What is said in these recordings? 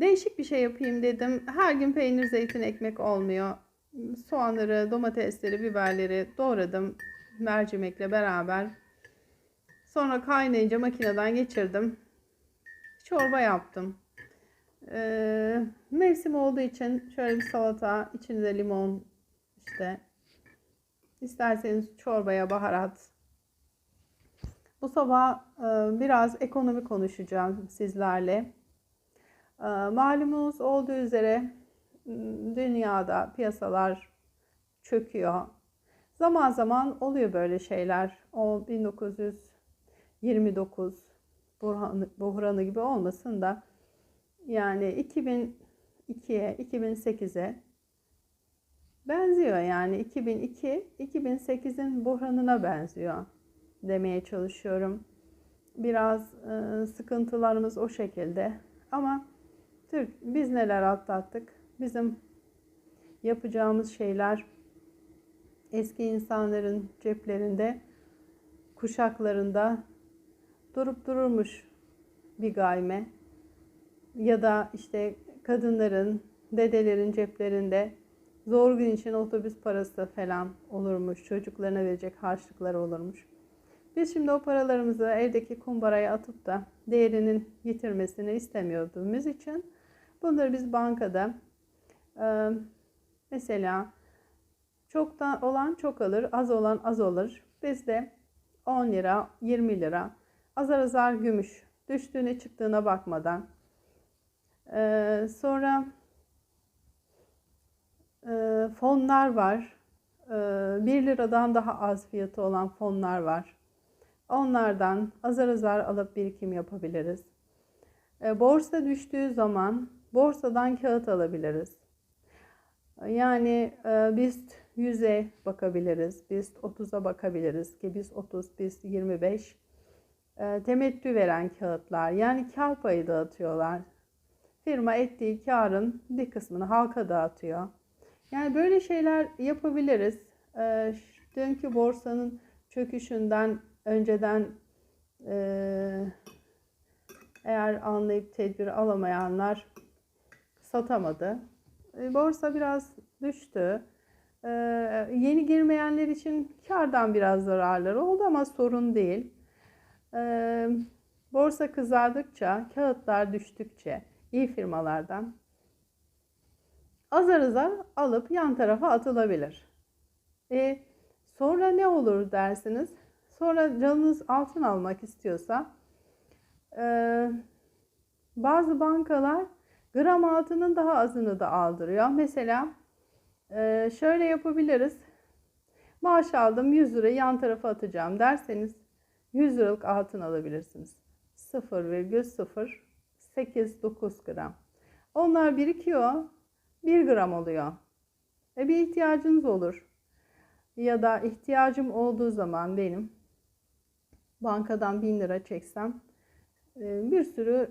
Değişik bir şey yapayım dedim. Her gün peynir, zeytin, ekmek olmuyor. Soğanları, domatesleri, biberleri doğradım mercimekle beraber. Sonra kaynayınca makineden geçirdim. Çorba yaptım. Ee, mevsim olduğu için şöyle bir salata, içinde limon işte. İsterseniz çorbaya baharat. Bu sabah e, biraz ekonomi konuşacağım sizlerle. E, Malumunuz olduğu üzere m, dünyada piyasalar çöküyor. Zaman zaman oluyor böyle şeyler. O 1929 buhranı, buhranı gibi olmasın da yani 2002'ye, 2008'e benziyor yani 2002 2008'in buhranına benziyor demeye çalışıyorum. Biraz e, sıkıntılarımız o şekilde. Ama Türk biz neler atlattık? Bizim yapacağımız şeyler eski insanların ceplerinde, kuşaklarında durup dururmuş bir gayme. Ya da işte kadınların, dedelerin ceplerinde zor gün için otobüs parası falan olurmuş. Çocuklarına verecek harçlıkları olurmuş. Biz şimdi o paralarımızı evdeki kumbaraya atıp da değerinin yitirmesini istemiyordumuz için bunları biz bankada e, mesela çoktan olan çok alır, az olan az olur. Biz de 10 lira, 20 lira azar azar gümüş düştüğüne çıktığına bakmadan e, sonra e, fonlar var. E, 1 liradan daha az fiyatı olan fonlar var. Onlardan azar azar alıp birikim yapabiliriz. E, borsa düştüğü zaman borsadan kağıt alabiliriz. Yani e, BIST 100'e bakabiliriz. BIST 30'a bakabiliriz ki BIST 30, BIST 25 e, temettü veren kağıtlar. Yani kar payı dağıtıyorlar. Firma ettiği karın bir kısmını halka dağıtıyor. Yani böyle şeyler yapabiliriz. E, dünkü borsanın çöküşünden önceden e, eğer anlayıp tedbir alamayanlar satamadı. E, borsa biraz düştü. E, yeni girmeyenler için kardan biraz zararları oldu ama sorun değil. E, borsa kızardıkça, kağıtlar düştükçe iyi firmalardan azar azar alıp yan tarafa atılabilir. E, sonra ne olur dersiniz? Sonra canınız altın almak istiyorsa e, bazı bankalar gram altının daha azını da aldırıyor. Mesela e, şöyle yapabiliriz. Maaş aldım 100 lira yan tarafa atacağım derseniz 100 liralık altın alabilirsiniz. 0,089 gram. Onlar birikiyor. 1 gram oluyor. E bir ihtiyacınız olur. Ya da ihtiyacım olduğu zaman benim bankadan 1000 lira çeksem e, bir sürü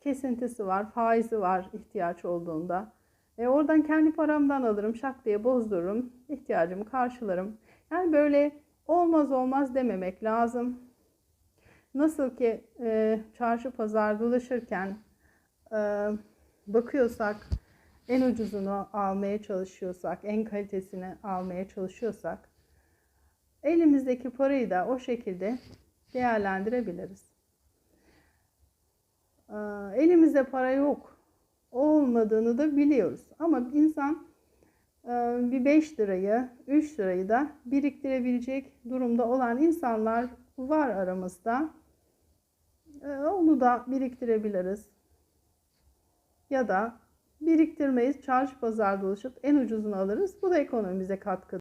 kesintisi var, faizi var ihtiyaç olduğunda. E oradan kendi paramdan alırım, şak diye bozdururum, ihtiyacımı karşılarım. Yani böyle olmaz olmaz dememek lazım. Nasıl ki e, çarşı pazar dolaşırken e, bakıyorsak, en ucuzunu almaya çalışıyorsak, en kalitesini almaya çalışıyorsak, elimizdeki parayı da o şekilde değerlendirebiliriz. Elimizde para yok olmadığını da biliyoruz. Ama insan e, bir 5 lirayı, 3 lirayı da biriktirebilecek durumda olan insanlar var aramızda. Ee, onu da biriktirebiliriz. Ya da biriktirmeyiz, çarşı pazar dolaşıp en ucuzunu alırız. Bu da ekonomimize katkı.